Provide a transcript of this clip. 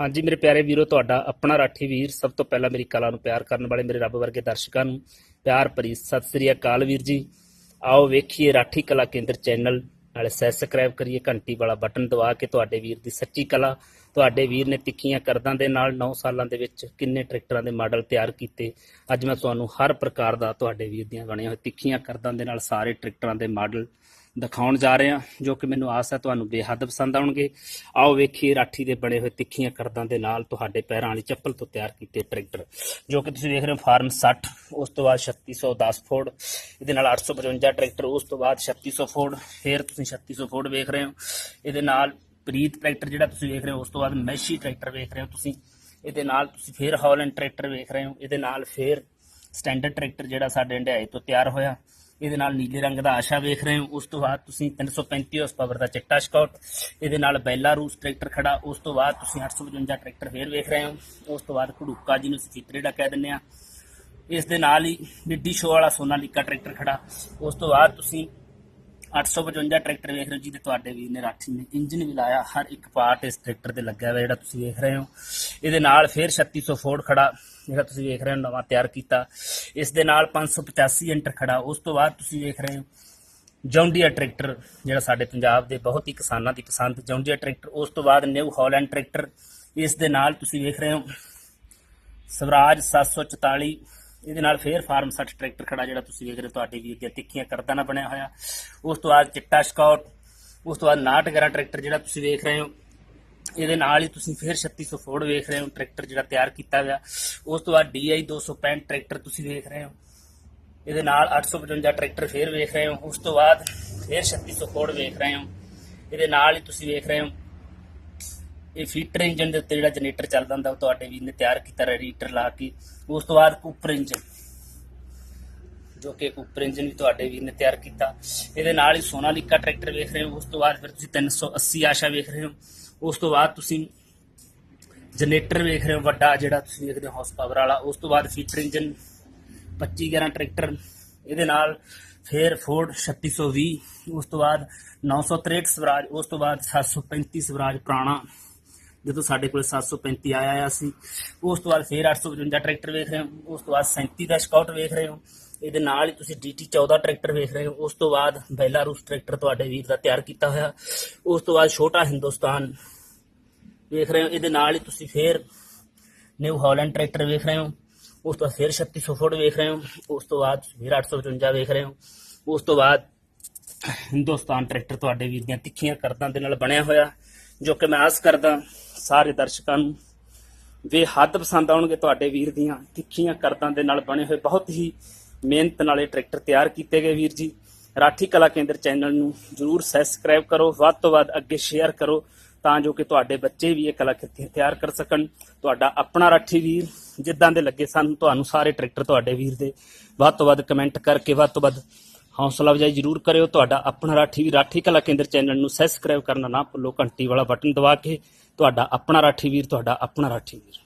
ਹਾਂਜੀ, ਮੇਰੇ ਪਿਆਰੇ ਵੀਰੋ, ਤੁਹਾਡਾ ਆਪਣਾ ਰਾਠੀ ਵੀਰ ਸਭ ਤੋਂ ਪਹਿਲਾਂ ਮੇਰੀ ਕਲਾ ਨੂੰ ਪਿਆਰ ਕਰਨ ਵਾਲੇ ਮੇਰੇ ਰੱਬ ਵਰਗੇ ਦਰਸ਼ਕਾਂ ਨੂੰ ਪਿਆਰ ਭਰੀ ਸਤਿ ਸ੍ਰੀ ਅਕਾਲ ਵੀਰ ਜੀ। ਆਓ ਵੇਖੀਏ ਰਾਠੀ ਕਲਾ ਕੇਂਦਰ ਚੈਨਲ, ਨਾਲੇ ਸਬਸਕ੍ਰਾਈਬ ਕਰੀਏ, ਘੰਟੀ ਵਾਲਾ ਬਟਨ ਦਬਾ ਕੇ ਤੁਹਾਡੇ ਵੀਰ ਦੀ ਸੱਚੀ ਕਲਾ। ਤੁਹਾਡੇ ਵੀਰ ਨੇ ਤਿੱਖੀਆਂ ਕਰਦਾਂ ਦੇ ਨਾਲ 9 ਸਾਲਾਂ ਦੇ ਵਿੱਚ ਕਿੰਨੇ ਟਰੈਕਟਰਾਂ ਦੇ ਮਾਡਲ ਤਿਆਰ ਕੀਤੇ। ਅੱਜ ਮੈਂ ਤੁਹਾਨੂੰ ਹਰ ਪ੍ਰਕਾਰ ਦਾ ਤੁਹਾਡੇ ਵੀਰ ਦੀਆਂ ਬਣੀਆਂ ਹੋਏ ਤਿੱਖੀਆਂ ਕਰਦਾਂ ਦੇ ਨਾਲ ਸਾਰੇ ਟਰੈਕਟਰਾਂ ਦੇ ਮਾਡਲ ਦਿਖਾਉਣ ਜਾ ਰਹੇ ਹਾਂ, ਜੋ ਕਿ ਮੈਨੂੰ ਆਸ ਹੈ ਤੁਹਾਨੂੰ ਬੇਹੱਦ ਪਸੰਦ ਆਉਣਗੇ। ਆਓ ਵੇਖੀਏ, ਰਾਠੀ ਦੇ ਬਣੇ ਹੋਏ ਤਿੱਖੀਆਂ ਕਰਦਾਂ ਦੇ ਨਾਲ ਤੁਹਾਡੇ ਪੈਰਾਂ ਵਾਲੀ ਚੱਪਲ ਤੋਂ ਤਿਆਰ ਕੀਤੇ ਟਰੈਕਟਰ, ਜੋ ਕਿ ਤੁਸੀਂ ਦੇਖ ਰਹੇ ਹੋ, ਫਾਰਮ 60 ਉਸ ਤੋਂ ਬਾਅਦ 3610 ਫੋਰਡ ਇਹਦੇ ਨਾਲ 855 ਟਰੈਕਟਰ, ਉਸ ਤੋਂ ਬਾਅਦ 3600 ਫੋਰਡ ਫਿਰ ਤੁਸੀਂ 3600 ਫੋਰਡ ਵੇਖ ਰਹੇ ਹੋ। ਇਹਦੇ ਨਾਲ ਪ੍ਰੀਤ ਟਰੈਕਟਰ ਜਿਹੜਾ ਤੁਸੀਂ ਵੇਖ ਰਹੇ ਹੋ, ਉਸ ਤੋਂ ਬਾਅਦ ਮੈਸ਼ੀ ਟਰੈਕਟਰ ਵੇਖ ਰਹੇ ਹੋ ਤੁਸੀਂ। ਇਹਦੇ ਨਾਲ ਤੁਸੀਂ ਫਿਰ ਹੌਲੈਂਡ ਟਰੈਕਟਰ ਵੇਖ ਰਹੇ ਹੋ। ਇਹਦੇ ਨਾਲ ਫਿਰ ਸਟੈਂਡਰਡ ਟਰੈਕਟਰ ਜਿਹੜਾ ਸਾਡੇ ਹੰਡਿਆਏ ਤੋਂ ਤਿਆਰ ਹੋਇਆ। ਇਹਦੇ ਨਾਲ ਨੀਲੇ ਰੰਗ ਦਾ ਆਸ਼ਾ ਵੇਖ ਰਹੇ ਹੋ। ਉਸ ਤੋਂ ਬਾਅਦ ਤੁਸੀਂ 335 ਹਾਰਸ ਪਾਵਰ ਦਾ ਚਿੱਟਾ ਸਕਾਟ ਇਹਦੇ ਨਾਲ ਬੈਲਾਰੂਸ ਟਰੈਕਟਰ ਖੜਾ। ਉਸ ਤੋਂ ਬਾਅਦ ਤੁਸੀਂ 855 ਟਰੈਕਟਰ ਫੇਰ ਵੇਖ ਰਹੇ ਹੋ। ਉਸ ਤੋਂ ਬਾਅਦ ਘੜੂਕਾ ਜਿਹਨੂੰ ਅਸੀਂ ਦਾ ਕਹਿ ਦਿੰਦੇ ਆ ਇਸ ਦੇ ਨਾਲ ਹੀ ਡਿੱਡੀ ਸ਼ੋ ਵਾਲਾ ਸੋਨਾਲੀਕਾ ਟਰੈਕਟਰ ਖੜਾ। ਉਸ ਤੋਂ ਬਾਅਦ ਤੁਸੀਂ 855 ਟਰੈਕਟਰ ਵੇਖ ਰਹੇ ਹੋ, ਜਿਹਦੇ ਤੁਹਾਡੇ ਵੀਰ ਨੇ ਰਾਠੀ ਨੇ ਇੰਜਨ ਵੀ ਲਾਇਆ। ਹਰ ਇੱਕ ਪਾਰਟ ਇਸ ਟਰੈਕਟਰ ਤੇ ਲੱਗਿਆ ਹੋਇਆ ਜਿਹੜਾ ਤੁਸੀਂ ਵੇਖ ਰਹੇ ਹੋ। ਇਹਦੇ ਨਾਲ ਫਿਰ 3600 ਫੋਰਡ ਖੜਾ, ਜਿਹੜਾ ਤੁਸੀਂ ਵੇਖ ਰਹੇ ਹੋ, ਨਵਾਂ ਤਿਆਰ ਕੀਤਾ। ਇਸ ਦੇ ਨਾਲ 585 ਇੰਟਰ ਖੜਾ। ਉਸ ਤੋਂ ਬਾਅਦ ਤੁਸੀਂ ਵੇਖ ਰਹੇ ਹੋ, ਜੌਂਡੀਆ ਟਰੈਕਟਰ, ਜਿਹੜਾ ਸਾਡੇ ਪੰਜਾਬ ਦੇ ਬਹੁਤ ਹੀ ਕਿਸਾਨਾਂ ਦੀ ਪਸੰਦ ਜੌਂਡੀਆ ਟਰੈਕਟਰ, ਉਸ ਤੋਂ ਬਾਅਦ ਨਿਊ ਹਾਲੈਂਡ ਟਰੈਕਟਰ। ਇਸ ਦੇ ਨਾਲ ਤੁਸੀਂ ਵੇਖ ਰਹੇ ਹੋ, ਸਵਰਾਜ 744 ਇਹਦੇ ਨਾਲ ਫੇਰ ਫਾਰਮ 60 ਟਰੈਕਟਰ ਖੜਾ, ਜਿਹੜਾ ਤੁਸੀਂ ਵੇਖ ਰਹੇ ਹੋ, ਤੁਹਾਡੇ ਵੀ ਅੱਗੇ ਤਿੱਖੀਆਂ ਕਰਦਾਂ ਨਾਲ ਬਣਿਆ ਹੋਇਆ। ਉਸ ਤੋਂ ਬਾਅਦ ਚਿੱਟਾ ਸਕਾਟ, ਉਸ ਤੋਂ ਬਾਅਦ 911 ਟਰੈਕਟਰ, ਜਿਹੜਾ ਤੁਸੀਂ ਵੇਖ ਰਹੇ ਹੋ ਇਹਦੇ ਨਾਲ ਹੀ ਤੁਸੀਂ ਫਿਰ 3600 ਫੋਰਡ ਵੇਖ ਰਹੇ ਹੋ, ਟਰੈਕਟਰ ਜਿਹੜਾ ਤਿਆਰ ਕੀਤਾ ਗਿਆ ਉਸ ਤੋਂ ਬਾਅਦ DI 265 ਟਰੈਕਟਰ ਤੁਸੀਂ ਵੇਖ ਰਹੇ ਹੋ। ਇਹਦੇ ਨਾਲ 855 ਟਰੈਕਟਰ ਫੇਰ ਵੇਖ ਰਹੇ ਹੋ। ਉਸ ਤੋਂ ਬਾਅਦ ਫਿਰ 3600 ਫੋਰਡ ਵੇਖ ਰਹੇ ਹੋ। ਇਹਦੇ ਨਾਲ ਹੀ ਤੁਸੀਂ ਵੇਖ ਰਹੇ ਹੋ। ਇਹ ਫੀਟਰ ਇੰਜਨ ਦੇ ਉੱਤੇ ਜਿਹੜਾ ਜਨਰੇਟਰ ਚੱਲਦਾ ਹੁੰਦਾ, ਉਹ ਤੁਹਾਡੇ ਵੀਰ ਨੇ ਤਿਆਰ ਕੀਤਾ ਰੀਟਰ ਲਾ ਕੇ। ਉਸ ਤੋਂ ਬਾਅਦ ਕੂਪਰ ਇੰਜਨ ਜੋ ਕਿ ਇੱਕ ਉੱਪਰ ਇੰਜਨ ਵੀ ਤੁਹਾਡੇ ਵੀਰ ਨੇ ਤਿਆਰ ਕੀਤਾ। ਇਹਦੇ ਨਾਲ ਹੀ ਸੋਨਾਲੀਕਾ ਟਰੈਕਟਰ ਵੇਖ ਰਹੇ ਹੋ, ਉਸ ਤੋਂ ਬਾਅਦ ਫਿਰ ਤੁਸੀਂ 380 ਆਸ਼ਾ ਵੇਖ ਰਹੇ ਹੋ। ਉਸ ਤੋਂ ਬਾਅਦ ਤੁਸੀਂ ਜਨਰੇਟਰ ਵੇਖ ਰਹੇ ਹੋ, ਵੱਡਾ ਜਿਹੜਾ ਤੁਸੀਂ ਵੇਖਦੇ ਹੋ ਹਾਰਸ ਪਾਵਰ ਵਾਲਾ। ਉਸ ਤੋਂ ਬਾਅਦ ਫੀਟਰ ਇੰਜਨ 2511 ਟਰੈਕਟਰ। ਇਹਦੇ ਨਾਲ ਫਿਰ ਫੋਰਡ 3620 ਉਸ ਤੋਂ ਬਾਅਦ 963 ਸਵਰਾਜ। ਉਸ ਤੋਂ ਬਾਅਦ 735 ਸਵਰਾਜ ਪੁਰਾਣਾ। ਜਦੋਂ ਸਾਡੇ ਕੋਲ 735 ਆਇਆ ਆ ਸੀ, ਉਸ ਤੋਂ ਬਾਅਦ ਫਿਰ 855 ਟਰੈਕਟਰ ਵੇਖ ਰਹੇ ਹੋ, ਉਸ ਤੋਂ ਬਾਅਦ 37 ਦਾ ਸਕਾਊਟ ਵੇਖ ਰਹੇ ਹੋ, ਇਹਦੇ ਨਾਲ ਹੀ ਤੁਸੀਂ DT 14 ਟਰੈਕਟਰ ਵੇਖ ਰਹੇ ਹੋ, ਉਸ ਤੋਂ ਬਾਅਦ ਬੈਲਾਰੂਸ ਟਰੈਕਟਰ ਤੁਹਾਡੇ ਵੀਰ ਦਾ ਤਿਆਰ ਕੀਤਾ ਹੋਇਆ, ਉਸ ਤੋਂ ਬਾਅਦ ਛੋਟਾ ਹਿੰਦੁਸਤਾਨ ਵੇਖ ਰਹੇ ਹੋ, ਇਹਦੇ ਨਾਲ ਹੀ ਤੁਸੀਂ ਫੇਰ ਨਿਊ ਹਾਲੈਂਡ ਟਰੈਕਟਰ ਵੇਖ ਰਹੇ ਹੋ, ਉਸ ਤੋਂ ਬਾਅਦ ਫਿਰ 3600 ਫੁੱਟ ਵੇਖ ਰਹੇ ਹੋ, ਉਸ ਤੋਂ ਬਾਅਦ ਫਿਰ 855 ਵੇਖ ਰਹੇ ਹੋ, ਉਸ ਤੋਂ ਬਾਅਦ ਹਿੰਦੁਸਤਾਨ ਟਰੈਕਟਰ ਤੁਹਾਡੇ ਵੀਰ ਦੀਆਂ ਤਿੱਖੀਆਂ ਕਰਦਾਂ ਦੇ ਨਾਲ ਬਣਿਆ ਹੋਇਆ, ਜੋ ਕਿ ਮੈਂ ਆਸ ਕਰਦਾ ਸਾਰੇ ਦਰਸ਼ਕਾਂ ਨੂੰ। ਬੇਹੱਦ ਪਸੰਦ ਆਉਣਗੇ ਤੁਹਾਡੇ ਵੀਰ ਦੀਆਂ ਤਿੱਖੀਆਂ ਕਰਦਾਂ ਦੇ ਨਾਲ ਬਣੇ ਹੋਏ। ਬਹੁਤ ਹੀ ਮਿਹਨਤ ਨਾਲ ਇਹ ਟਰੈਕਟਰ ਤਿਆਰ ਕੀਤੇ ਗਏ ਵੀਰ ਜੀ। ਰਾਠੀ ਕਲਾ ਕੇਂਦਰ ਚੈਨਲ ਨੂੰ ਜਰੂਰ ਸਬਸਕ੍ਰਾਈਬ ਕਰੋ, ਵੱਧ ਤੋਂ ਵੱਧ ਅੱਗੇ ਸ਼ੇਅਰ ਕਰੋ, ਤਾਂ ਜੋ ਕਿ ਤੁਹਾਡੇ ਬੱਚੇ ਵੀ ਇਹ ਕਲਾਕ੍ਰਿਤੀਆਂ ਤਿਆਰ ਕਰ ਸਕਣ। ਤੁਹਾਡਾ ਆਪਣਾ ਰਾਠੀ ਵੀਰ ਜਿੱਦਾਂ ਦੇ ਲੱਗੇ ਸਾਨੂੰ, ਤੁਹਾਨੂੰ ਸਾਰੇ ਟਰੈਕਟਰ ਤੁਹਾਡੇ ਵੀਰ ਦੇ। ਵੱਧ ਤੋਂ ਵੱਧ ਕਮੈਂਟ ਕਰਕੇ ਵੱਧ ਤੋਂ ਵੱਧ ਹੌਸਲਾ ਅਫਜ਼ਾਈ ਜਰੂਰ ਕਰਿਓ। ਤੁਹਾਡਾ ਆਪਣਾ ਰਾਠੀ ਵੀਰ ਰਾਠੀ ਕਲਾ ਕੇਂਦਰ ਚੈਨਲ ਨੂੰ ਸਬਸਕ੍ਰਾਈਬ ਕਰਨਾ ਨਾ ਭੁੱਲੋ। ਘੰਟੀ ਵਾਲਾ ਬਟਨ ਦਬਾ ਕੇ ਤੁਹਾਡਾ ਆਪਣਾ ਰਾਠੀ ਵੀਰ, ਤੁਹਾਡਾ ਆਪਣਾ ਰਾਠੀ ਵੀਰ।